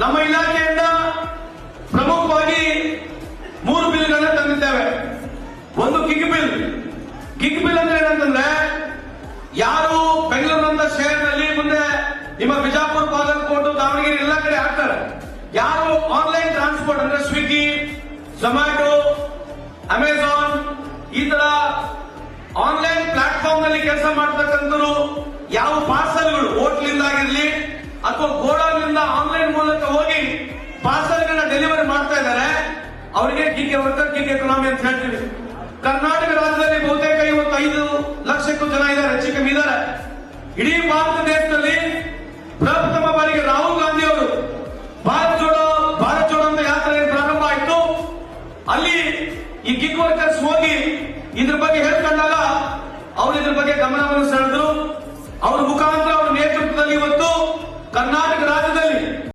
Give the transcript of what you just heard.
ನಮ್ಮ ಇಲಾಖೆಯಿಂದ ಪ್ರಮುಖವಾಗಿ ಮೂರು ಬಿಲ್ಗಳನ್ನ ತಂದಿದ್ದೇವೆ. ಒಂದು ಕಿಕ್ ಬಿಲ್. ಕಿಕ್ ಬಿಲ್ ಅಂದ್ರೆ ಏನಂತಂದ್ರೆ ಯಾರು ಬೆಂಗಳೂರಿನಂತ ಶೇರ್ನಲ್ಲಿ ಮುಂದೆ ನಿಮ್ಮ ಬಿಜಾಪುರ, ಬಾಗಲಕೋಟು, ದಾವಣಗೆರೆ ಎಲ್ಲ ಕಡೆ ಹಾಕ್ತಾರೆ. ಯಾರು ಆನ್ಲೈನ್ ಟ್ರಾನ್ಸ್ಪೋರ್ಟ್ ಅಂದ್ರೆ ಸ್ವಿಗ್ಗಿ ಝೊಮ್ಯಾಟೊ ಅಮೆಝಾನ್ ಈ ತರ ಆನ್ಲೈನ್ ಪ್ಲಾಟ್ಫಾರ್ಮ್ನಲ್ಲಿ ಕೆಲಸ ಮಾಡ್ತಕ್ಕಂಥ ಯಾವ ಪಾರ್ಸಲ್ಗಳು ಹೋಟ್ಲಿಂದ ಆಗಿರಲಿ ಅಥವಾ ಅವರಿಗೆ ಗಿಗ್ ವರ್ಕರ್ ಗಿಗ್ ಎಕನಾಮಿ ಅಂತ ಹೇಳ್ತೀವಿ. ಕರ್ನಾಟಕ ರಾಜ್ಯದಲ್ಲಿ ಬಹುತೇಕ ಇವತ್ತು ಐದು ಲಕ್ಷಕ್ಕೂ ಜನ ಇದ್ದಾರೆ, ಹೆಚ್ಚು ಕಮ್ಮಿ ಇದ್ದಾರೆ. ಇಡೀ ಭಾರತ ದೇಶದಲ್ಲಿ ಪ್ರಪ್ರಥಮ ಬಾರಿಗೆ ರಾಹುಲ್ ಗಾಂಧಿ ಅವರು ಭಾರತ್ ಜೋಡೋ ಭಾರತ್ ಜೋಡೋ ಅಂತ ಯಾತ್ರೆ ಪ್ರಾರಂಭ ಆಯಿತು. ಅಲ್ಲಿ ಈ ಗಿಗ್ ವರ್ಕರ್ಸ್ ಹೋಗಿ ಇದ್ರ ಬಗ್ಗೆ ಹೇಳ್ಕೊಂಡಾಗ ಅವರು ಇದ್ರ ಬಗ್ಗೆ ಗಮನವನ್ನು ಸೆಳೆದ್ರು. ಅವ್ರ ಮುಖಾಂತರ ಅವರ ನೇತೃತ್ವದಲ್ಲಿ ಇವತ್ತು ಕರ್ನಾಟಕ